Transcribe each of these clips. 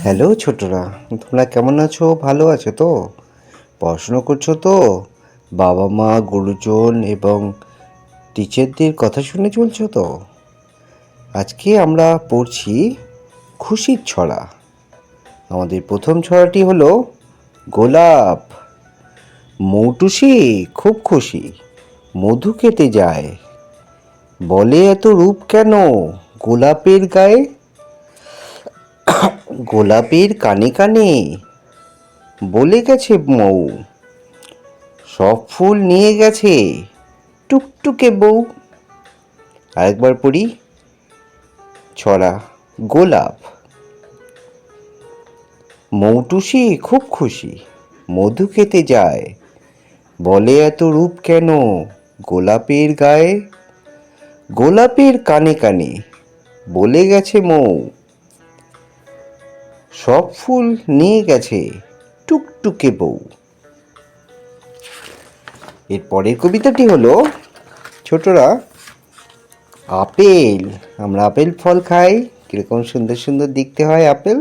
Hello ছোটরা, তোমরা কেমন আছো? ভালো আছো তো? পড়াশুনো করছ তো? বাবা মা, গুরুজন এবং টিচারদের কথা শুনে চলছো তো? আজকে আমরা পড়ছি খুশির ছড়া। আমাদের প্রথম ছড়াটি হলো, গোলাপ। মৌটুসি খুব খুশি, মধু খেতে যায়। বলে এত রূপ কেন? গোলাপের গায়ে গোলাপের কানে কানে, বলে গেছে মৌ সব ফুল নিয়ে গেছে টুকটুকে বউ। আরেকবার পড়ি, ছড়া গোলাপ। মৌটুসি খুব খুশি, মধু খেতে যায়। বলে এত রূপ কেন গোলাপের গায়ে? গোলাপের কানে কানে, বলে গেছে মৌ। সব ফুল নিয়ে গেছে টুকটুকে বউ। এর পরের কবিতাটি হলো, ছোটরা, আপেল, আমরা আপেল ফল খাই, কীরকম সুন্দর সুন্দর দেখতে হয় আপেল।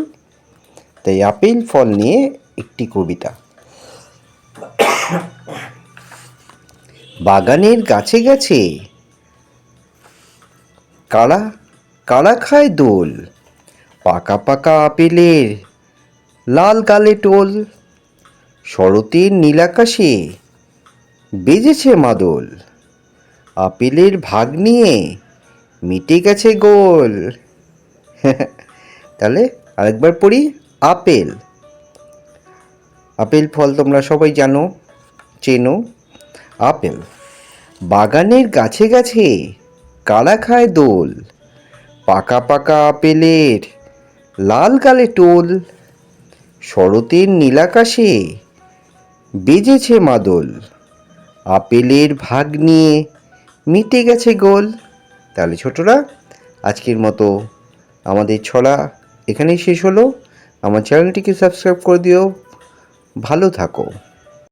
তাই আপেল ফল নিয়ে একটি কবিতা। বাগানের গাছে গেছে কারা কারা খায় দোল? পাকা পাকা আপেলের লাল গালে টোল, শরতের নীলাকাশে বেজেছে মাদল। আপেলের ভাগ নিয়ে মিটে গেছে গোল। তাহলে আরেকবার পড়ি আপেল। আপেল ফল তোমরা সবাই জানো, চেনো। আপেল, বাগানের গাছে গাছে কারা খায় দোল? পাকা পাকা আপেলের লাল কালে টোল, শরতের নীলাকাশে বেজেছে মাদল। আপেলের ভাগ নিয়ে মিটে গেছে গোল। তাহলে ছোটরা, আজকের মতো আমাদের ছড়া এখানেই শেষ হলো। আমার চ্যানেলটিকে সাবস্ক্রাইব করে দিও। ভালো থাকো।